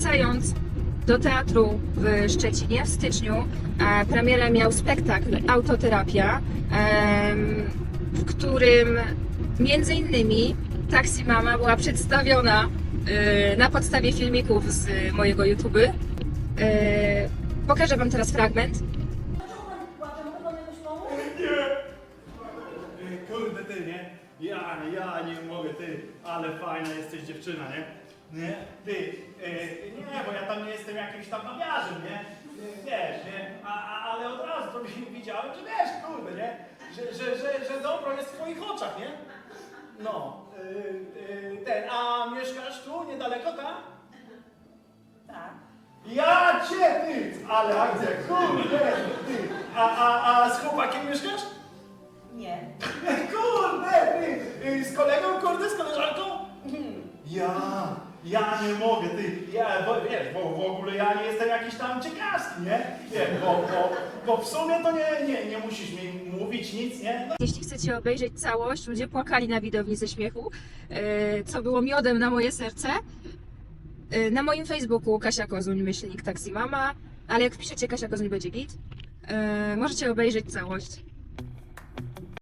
wracając do teatru w Szczecinie w styczniu, e, premierę miał spektakl Autoterapia, w którym między innymi Taxi Mama była przedstawiona e, na podstawie filmików z mojego YouTube. E, Pokażę Wam teraz fragment. Nie! Kurde ty, nie? Ja, ja nie mogę, ty, ale fajna jesteś dziewczyna, nie? Nie? Ty, e, nie, bo ja tam nie jestem jakimś tam mawiarzem, nie? Wiesz, nie? A, a, ale od razu to mi widziałem, że wiesz, kurde, nie? Że, że, że, że dobro jest w twoich oczach, nie? No, e, e, ten, a mieszkasz tu, niedaleko, tak? Tak. Ja cię, ty! Ale akcja, kurde, ty! A, a, a z chłopakiem mieszkasz? Nie. Kurde, ty! Y, Z kolegą, kurde, z koleżanką? Ja, ja nie mogę, ty. Ja, bo wiesz, bo w ogóle ja nie jestem jakiś tam ciekawski, nie? Nie, bo, bo, bo w sumie to nie, nie, nie musisz mi mówić nic, nie? No, Jeśli chcecie obejrzeć całość, ludzie płakali na widowni ze śmiechu, e, co było miodem na moje serce. E, Na moim Facebooku Kasia Kozuń, myślnik Taxi Mama, ale jak wpiszecie Kasia Kozuń będzie git, e, możecie obejrzeć całość.